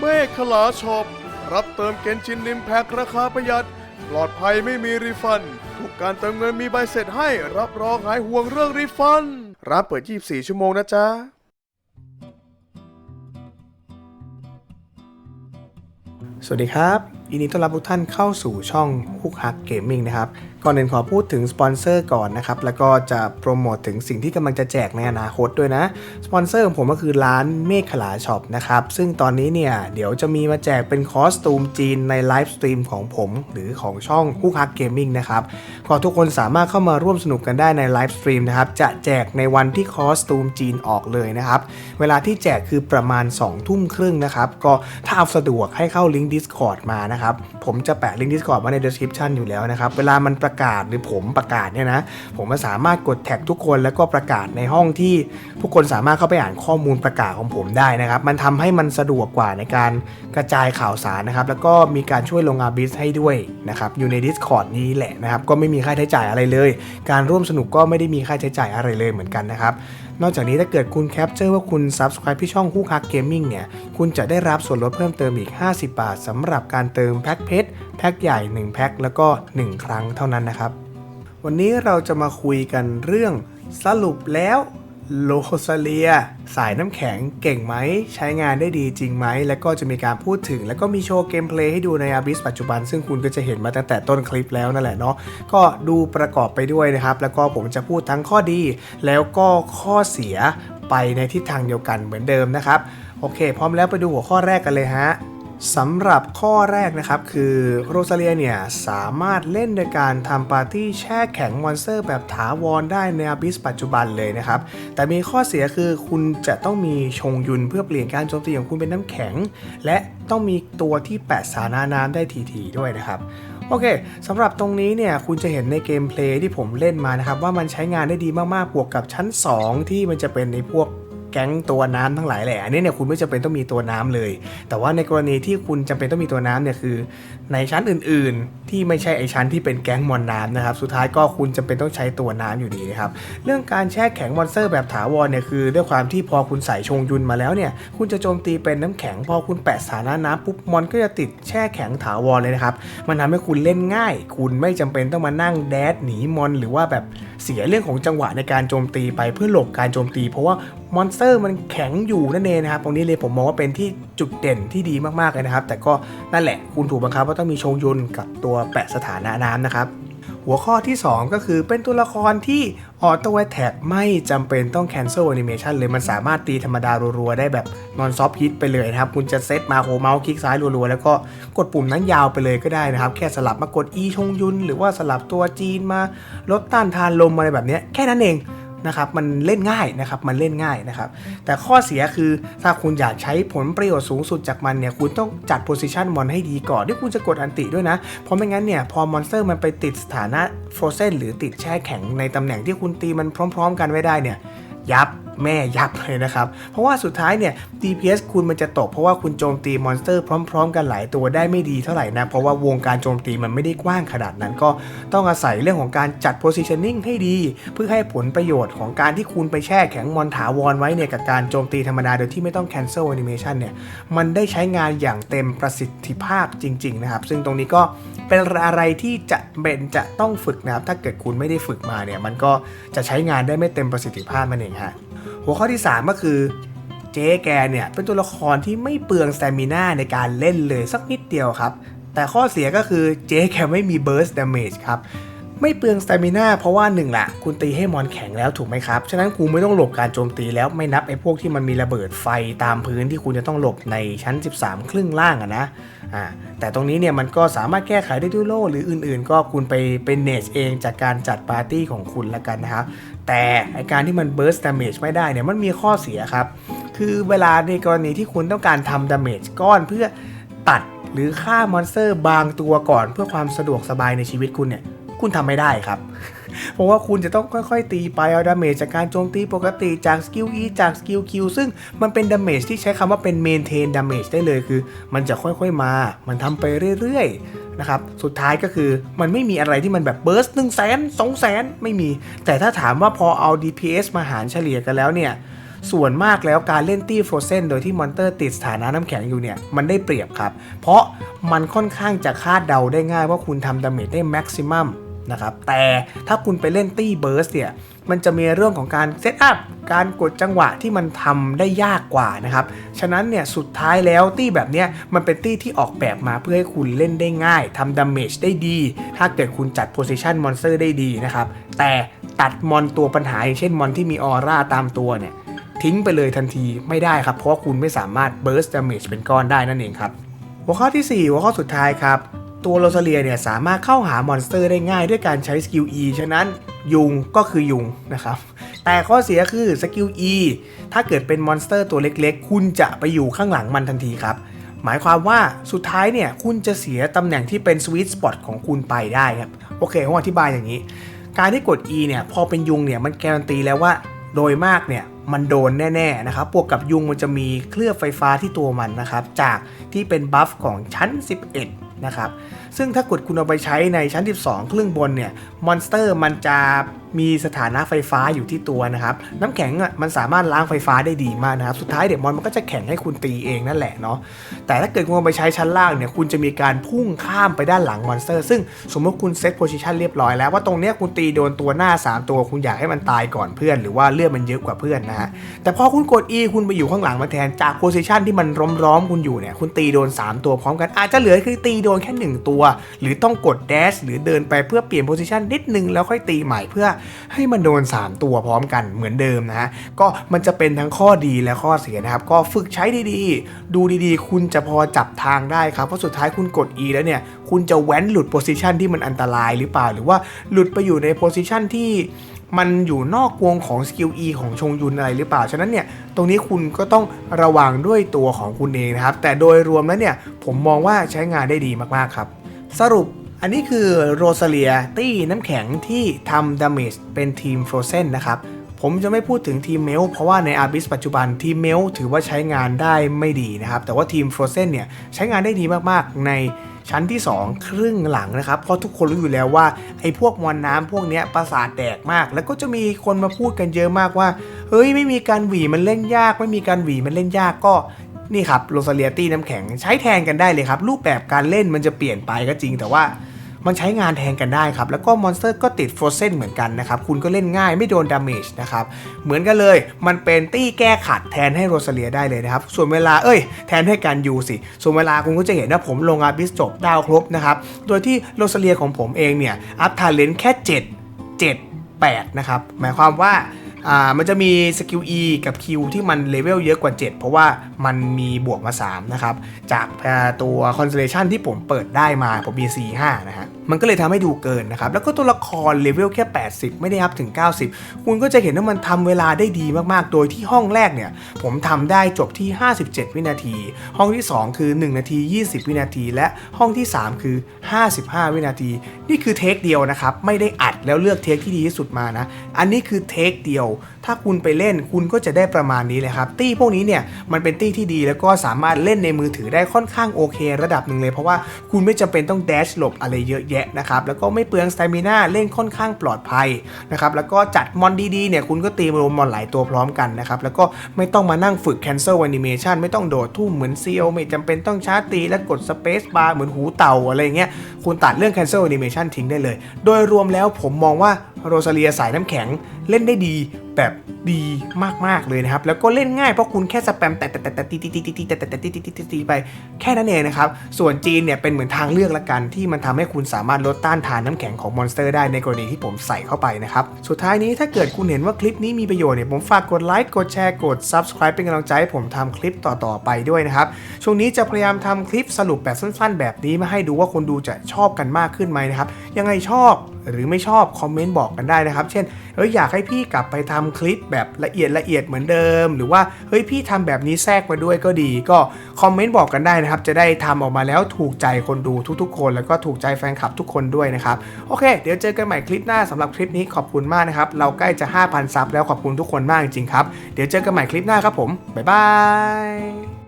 เมฆขลาช็อปรับเติมเกนชินนิมแพ็คราคาประหยัด ปลอดภัยไม่มีรีฟัน ทุกการเติมเงินมีใบเสร็จให้รับรองหายห่วงเรื่องรีฟันร้านเปิด 24 ชั่วโมงนะจ๊ะสวัสดีครับ ยินดีต้อนรับทุกท่านเข้าสู่ช่องฮุกฮักเกมมิ่งนะครับ ก่อนอื่นขอพูดถึงสปอนเซอร์ก่อนนะครับ แล้วก็จะโปรโมทถึงสิ่งที่กำลังจะแจกในอนาคตด้วยนะ สปอนเซอร์ของผมก็คือร้านเมฆขลาช็อปนะครับ ซึ่งตอนนี้เนี่ย เดี๋ยวจะมีมาแจกเป็นคอสตูมจีนในไลฟ์สตรีมของผมหรือของช่องฮุกฮักเกมมิ่งนะครับก็ทุกคนสามารถเข้ามาร่วมสนุกกันได้ในไลฟ์สตรีมนะครับ จะแจกในวันที่คอสตูมจีนออกเลยนะครับ เวลาที่แจกคือประมาณ2ทุ่มครึ่งนะครับ ก็ถ้าเอาสะดวกให้เข้าลิงก์ Discord มานะครับผมจะแปะลิงก์ Discord ไว้ใน description อยู่แล้วนะครับ เวลามันประกาศหรือผมประกาศเนี่ยนะ ผมสามารถกดแท็กทุกคนแล้วก็ประกาศในห้องที่ทุกคนสามารถเข้าไปอ่านข้อมูลประกาศของผมได้นะครับ มันทำให้มันสะดวกกว่าในการกระจายข่าวสารนะครับ แล้วก็มีการช่วยลงอาบิสให้ด้วยนะครับอยู่ใน Discord นี้แหละนะครับ ก็ไม่มีค่าใช้จ่ายอะไรเลย การร่วมสนุกก็ไม่ได้มีค่าใช้จ่ายอะไรเลยเหมือนกันนะครับ นอกจากนี้ถ้าเกิดคุณแคปเจอร์ว่าคุณ Subscribe ที่ช่องคู่คักเกมมิ่งเนี่ย คุณจะได้รับส่วนลดเพิ่มเติมอีก 50 บาทสำหรับการเติมแพ็คเพชรแพ็คใหญ่ 1 แพ็คแล้วก็ 1 ครั้งเท่านั้นนะครับ วันนี้เราจะมาคุยกันเรื่องสรุปแล้ว โลโซาเลีย สายน้ำแข็งเก่งไหม ใช้งานได้ดีจริงไหม แล้วก็จะมีการพูดถึง แล้วก็มีโชว์เกมเพลย์ให้ดูในอาบิสปัจจุบัน ซึ่งคุณก็จะเห็นมาตั้งแต่ต้นคลิปแล้วนั่นแหละเนาะก็ดูประกอบไปด้วยนะครับ แล้วก็ผมจะพูดทั้งข้อดี แล้วก็ข้อเสียไปในทิศทางเดียวกันเหมือนเดิมนะครับโอเค พร้อมแล้วไปดูหัวข้อแรกกันเลยฮะ สำหรับข้อแรกนะครับคือโรซาเลียเนี่ย สามารถเล่นโดยการทำปาร์ตี้แช่แข็งมอนสเตอร์แบบถาวรได้ในอาบิสปัจจุบันเลยนะครับ แต่มีข้อเสียคือคุณจะต้องมีชงยุนเพื่อเปลี่ยนการโจมตีของคุณเป็นน้ำแข็ง และต้องมีตัวที่แปะสาราน้ำได้ทีๆด้วยนะครับโอเคสำหรับตรงนี้เนี่ยคุณจะเห็นในเกมเพลย์ที่ผมเล่นมานะครับ ว่ามันใช้งานได้ดีมากๆบวกกับชั้น 2 ที่มันจะเป็นในพวก แก๊งตัวน้ำทั้งหลายแหละอันนี้เนี่ยคุณไม่จำเป็นต้องมีตัวน้ำเลย แต่ว่าในกรณีที่คุณจำเป็นต้องมีตัวน้ำเนี่ยคือ ในชั้นอื่น ๆ ที่ไม่ใช่ไอชั้นที่เป็นแก๊งมอนน้ำนะครับ สุดท้ายก็คุณจำเป็นต้องใช้ตัวน้ำอยู่ดีนะครับ เรื่องการแช่แข็งมอนสเตอร์แบบถาวรเนี่ยคือ ด้วยความที่พอคุณใส่ชงยุนมาแล้วเนี่ยคุณจะโจมตีเป็นน้ำแข็ง พอคุณแปะสาระน้ำปุ๊บมอนก็จะติดแช่แข็งถาวรเลยนะครับมันทำให้คุณเล่นง่าย คุณไม่จำเป็นต้องมานั่งแดดหนีมอนหรือว่าแบบเสียเรื่องของจังหวะในการโจมตีไปเพื่อหลบการโจมตี เพราะว่า มอนสเตอร์มันแข็งอยู่นั่นเองนะครับ ตรงนี้เลยผมมองว่าเป็นที่จุดเด่นที่ดีมากๆเลยนะครับ แต่ก็นั่นแหละคุณถูกบังคับว่าต้องมีชงยุนกับตัวแปะสถานะน้ำนะครับหัวข้อที่ 2 ก็คือเป็นตัวละครที่ออโต้แท็กไม่จำเป็นต้อง cancel animation เลยมันสามารถตีธรรมดารัวๆ ได้แบบนอนซอฟฮิตไปเลยนะครับ คุณจะเซตมาโฮเมาส์คลิกซ้ายรัวๆ แล้วก็กดปุ่มนั้นยาวไปเลยก็ได้นะครับ แค่สลับมากด E ชงยุน หรือว่าสลับตัวจีนมาลดต้านทานลมอะไรแบบเนี้ยแค่นั้นเอง นะครับมันเล่นง่ายนะครับมันเล่นง่ายนะครับ แต่ข้อเสียคือถ้าคุณอยากใช้ผลประโยชน์สูงสุดจากมันเนี่ยคุณต้องจัดโพซิชันมอนให้ดีก่อนที่คุณจะกดอันติด้วยนะ เพราะไม่งั้นเนี่ยพอมอนสเตอร์มันไปติดสถานะฟรอเซนหรือติดแช่แข็งในตำแหน่งที่คุณตีมันพร้อม ๆ กันไว้ได้เนี่ยยับ แม่ยับเลยนะครับ เพราะว่าสุดท้ายเนี่ย DPS คุณมันจะตกเพราะว่าคุณโจมตีมอนสเตอร์พร้อม ๆ กันหลายตัวได้ไม่ดีเท่าไหร่นะ เพราะว่าวงการโจมตีมันไม่ได้กว้างขนาดนั้น ก็ต้องอาศัยเรื่องของการจัด positioning ให้ดี เพื่อให้ผลประโยชน์ของการที่คุณไปแช่แข็งมอนถาวรไว้เนี่ยกับการโจมตีธรรมดาโดยที่ไม่ต้อง cancel animation เนี่ยมันได้ใช้งานอย่างเต็มประสิทธิภาพจริง ๆ นะครับ ซึ่งตรงนี้ก็เป็นอะไรที่จะเป็นจะต้องฝึกนะครับถ้าเกิดคุณไม่ได้ฝึกมาเนี่ยมันก็จะใช้งานได้ไม่เต็มประสิทธิภาพมันเองฮะ หัวข้อที่ 3 ก็คือเจ๊แกเนี่ยเป็นตัวละครที่ไม่เปลืองสเตมิน่าในการเล่นเลยสักนิดเดียวครับ แต่ข้อเสียก็คือเจ๊แกไม่มีเบิร์สดามจครับ ไม่เปลืองส t ตมิน่าเพราะว่าหนึ่งละคุณตีให้มอนแข็งแล้วถูกไหมครับ ฉะนั้นคุณไม่ต้องหลบการโจมตีแล้วไม่นับไอ้พวกที่มันมีระเบิดไฟตามพื้นที่คุณจะต้องหลบในชั้น 13 ครึ่งล่างอะนะอ่าแต่ตรงนี้เนี่ยมันก็สามารถแก้ไขได้ด้วยโล่หรืออื่นๆ ก็คุณไปเป็นเนจเองจากการจัดปาร์ตี้ของคุณละกันนะครับ แต่ไอการที่มัน burst damage ไม่ได้เนี่ยมันมีข้อเสียครับ คือเวลาในกรณีที่คุณต้องการทำ damage ก้อนเพื่อตัดหรือฆ่ามอนสเตอร์บางตัวก่อนเพื่อความสะดวกสบายในชีวิตคุณเนี่ย คุณทำไม่ได้ครับ เพราะว่าคุณจะต้องค่อยๆ ตีไปเอาดาเมจจากการโจมตีปกติจากสกิล E จากสกิล Q ซึ่งมันเป็นดาเมจที่ใช้คำว่าเป็นเมนเทนดาเมจได้เลยคือ มันจะค่อยๆมา มันทำไปเรื่อยๆนะครับ สุดท้ายก็คือมันไม่มีอะไรที่มันแบบเบิร์สหนึ่งแสนสองแสนไม่มี แต่ถ้าถามว่าพอเอา DPS มาหารเฉลี่ยกันแล้วเนี่ยส่วนมากแล้วการเล่นตี้ฟรเซนโดยที่มอนเตอร์ติดสถานะน้ำแข็งอยู่เนี่ย มันได้เปรียบครับ เพราะมันค่อนข้างจะคาดเดาได้ง่ายว่าคุณทำดาเมจได้แม็กซิมัม นะครับ แต่ถ้าคุณไปเล่นตี้เบิร์สเนี่ย มันจะมีเรื่องของการเซตอัพ การกดจังหวะที่มันทำได้ยากกว่านะครับ ฉะนั้นเนี่ยสุดท้ายแล้วตี้แบบเนี้ยมันเป็นตี้ที่ออกแบบมาเพื่อให้คุณเล่นได้ง่ายทำดาเมจได้ดี ถ้าเกิดคุณจัดโพซิชันมอนสเตอร์ได้ดีนะครับ แต่ตัดมอนตัวปัญหาอย่างเช่นมอนที่มีออร่าตามตัวเนี่ยทิ้งไปเลยทันทีไม่ได้ครับ เพราะคุณไม่สามารถเบิร์สดาเมจเป็นก้อนได้นั่นเองครับ หัวข้อทีสี่4 หัวข้อสุดท้ายครับ ตัวโรซาเลียเนี่ยสามารถเข้าหามอนสเตอร์ได้ง่ายด้วยการใช้สกิล E ฉะนั้นยุงก็คือยุงนะครับ แต่ข้อเสียคือสกิล E ถ้าเกิดเป็นมอนสเตอร์ตัวเล็กๆ คุณจะไปอยู่ข้างหลังมันทันทีครับ หมายความว่าสุดท้ายเนี่ยคุณจะเสียตำแหน่งที่เป็นสวีทสปอตของคุณไปได้ครับ โอเคผมอธิบายอย่างนี้ การที่กด E เนี่ยพอเป็นยุงเนี่ยมันการันตีแล้วว่าโดยมากเนี่ย มันโดนแน่ๆนะครับบวกกับยุงมันจะมีเคลือบไฟฟ้าที่ตัวมันนะครับ จากที่เป็นบัฟของชั้น 11 นะครับ ซึ่งถ้ากดคุณเอาไปใช้ในชั้น 12 ครึ่งบนเนี่ย มอนสเตอร์มันจะ มีสถานะไฟฟ้าอยู่ที่ตัวนะครับ น้ำแข็งอะมันสามารถล้างไฟฟ้าได้ดีมากนะครับ สุดท้ายเดมอนมันก็จะแข็งให้คุณตีเองนั่นแหละเนาะ แต่ถ้าเกิดคุณไปใช้ชั้นล่างเนี่ย คุณจะมีการพุ่งข้ามไปด้านหลังมอนสเตอร์ ซึ่งสมมติคุณเซตโพซิชันเรียบร้อยแล้วว่าตรงเนี้ยคุณตีโดนตัวหน้า 3 ตัว คุณอยากให้มันตายก่อนเพื่อน หรือว่าเลือดมันเยอะกว่าเพื่อนนะฮะ แต่พอคุณกด E คุณไปอยู่ข้างหลังมาแทน จากโพซิชันที่มันร้อมๆคุณอยู่เนี่ย คุณตีโดน 3 ตัวพร้อมกัน อาจจะเหลือคือตีโดนแค่ 1 ตัว หรือต้องกดแดชหรือเดินไปเพื่อเปลี่ยนโพซิชันนิดนึงแล้วค่อยตีใหม่เพื่อให้มันโดน 3 ตัวพร้อมกันเหมือนเดิมนะฮะก็มันจะเป็นทั้งข้อดีและข้อเสียนะครับ ก็ฝึกใช้ดีๆ ดูดีๆ คุณจะพอจับทางได้ครับ เพราะสุดท้ายคุณกด E แล้วเนี่ย คุณจะแว้นหลุดโพซิชันที่มันอันตรายหรือเปล่า หรือว่าหลุดไปอยู่ในโพซิชันที่มันอยู่นอกวงของสกิล E ของชงยุนอะไรหรือเปล่า ฉะนั้นเนี่ย ตรงนี้คุณก็ต้องระวังด้วยตัวของคุณเองนะครับ แต่โดยรวมแล้วเนี่ย ผมมองว่าใช้งานได้ดีมากๆครับ สรุป อันนี้คือโรซาเลียตี้น้ำแข็งที่ทำดาเมจเป็นทีมฟรเซนนะครับ ผมจะไม่พูดถึงทีมเมลเพราะว่าในอาร์บิสปัจจุบันทีมเมลถือว่าใช้งานได้ไม่ดีนะครับ แต่ว่าทีมฟรเซนเนี่ยใช้งานได้ดีมากๆในชั้นที่ 2 ครึ่งหลังนะครับ เพราะทุกคนรู้อยู่แล้วว่าไอ้พวกมวลน้ำพวกเนี้ยประสาทแดกมาก แล้วก็จะมีคนมาพูดกันเยอะมากว่า เฮ้ยไม่มีการหวีมันเล่นยาก ไม่มีการหวีมันเล่นยากก็นี่ครับโรซาเลียตี้น้ำแข็งใช้แทนกันได้เลยครับ รูปแบบการเล่นมันจะเปลี่ยนไปก็จริงแต่ว่า มันใช้งานแทนกันได้ครับ แล้วก็มอนสเตอร์ก็ติดฟร o เซนเหมือนกันนะครับ คุณก็เล่นง่ายไม่โดนดาเมจนะครับ เหมือนกันเลย มันเป็นตี้แก้ขัดแทนให้โรซาเลียได้เลยนะครับ ส่วนเวลา เอ้ย แทนให้การยูสิ ส่วนเวลาคุณก็จะเห็นว่าผมลงอาบิสจบดาวครบนะครับ โดยที่โรซาเลียของผมเองเนี่ย อัพทาเลนแค่ 7 7 8 นะครับ หมายความว่า อ่ามันจะมีสกิล E กับ Q ที่มันเลเวลเยอะกว่า 7 เพราะว่ามันมีบวกมา 3 นะครับ จากตัว Constellation ที่ผมเปิดได้มาผมมี 4 5 นะฮะ มันก็เลยทำให้ดูเกินนะครับ แล้วก็ตัวละครเลเวลแค่ 80 ไม่ได้อัพถึง 90 คุณก็จะเห็นว่ามันทำเวลาได้ดีมากๆ โดยที่ห้องแรกเนี่ย ผมทำได้จบที่ 57 วินาที ห้องที่ 2 คือ 1 นาที 20 วินาที และห้องที่ 3 คือ 55 วินาที นี่คือเทคเดียวนะครับ ไม่ได้อัดแล้วเลือกเทคที่ดีที่สุดมานะ อันนี้คือเทคเดียว ถ้าคุณไปเล่นคุณก็จะได้ประมาณนี้เลยครับ ตี้พวกนี้เนี่ยมันเป็นตี้ที่ดีแล้วก็สามารถเล่นในมือถือได้ค่อนข้างโอเค ระดับหนึ่งเลย เพราะว่าคุณไม่จำเป็นต้องแดชหลบอะไรเยอะแยะนะครับแล้วก็ไม่เปลืองสเตมิน่าเล่นค่อนข้างปลอดภัยนะครับแล้วก็จัดมอนดีๆเนี่ยคุณก็ตีรวมมอนหลายตัวพร้อมกันนะครับแล้วก็ไม่ต้องมานั่งฝึก cancel animation ไม่ต้องโดดทุ่มเหมือนซีโอไม่จำเป็นต้องชาร์ตีและกด space bar เหมือนหูเต่าอะไรเงี้ยคุณตัดเรื่อง cancel animation ทิ้งได้เลย โดยรวมแล้วผมมองว่าโรซาเลียสายน้ำแข็งเล่นได้ดี แบบดีมากๆเลยนะครับ แล้วก็เล่นง่ายเพราะคุณแค่สแปมแต่แต่แต่แต่ตีตีตีตีตีแต่แต่แต่ตีตีตีตีไปแค่นั้นเองนะครับ ส่วนจีนเนี่ยเป็นเหมือนทางเลือกละกัน ที่มันทำให้คุณสามารถลดต้านทานน้ำแข็งของมอนสเตอร์ได้ในกรณีที่ผมใส่เข้าไปนะครับ สุดท้ายนี้ถ้าเกิดคุณเห็นว่าคลิปนี้มีประโยชน์เนี่ยผมฝากกดไลค์กดแชร์กด subscribe เป็นกำลังใจให้ผมทำคลิปต่อๆไปด้วยนะครับ ช่วงนี้จะพยายามทำคลิปสรุปแบบสั้น ๆ แบบนี้มาให้ดูว่าคนดูจะชอบกันมากขึ้นไหมนะครับยังไงชอบ หรือไม่ชอบคอมเมนต์บอกกันได้นะครับ เช่นเฮ้ยอยากให้พี่กลับไปทำคลิปแบบละเอียดละเอียดเหมือนเดิม หรือว่าเฮ้ยพี่ทำแบบนี้แทรกมาด้วยก็ดี ก็คอมเมนต์บอกกันได้นะครับ จะได้ทำออกมาแล้วถูกใจคนดูทุกๆ คน แล้วก็ถูกใจแฟนคลับทุกคนด้วยนะครับโอเค เดี๋ยวเจอกันใหม่คลิปหน้าสำหรับคลิปนี้ขอบคุณมากนะครับเราใกล้จะ 5,000ซับแล้วขอบคุณทุกคนมากจริงๆครับเดี๋ยวเจอกันใหม่คลิปหน้าครับผมบ๊ายบาย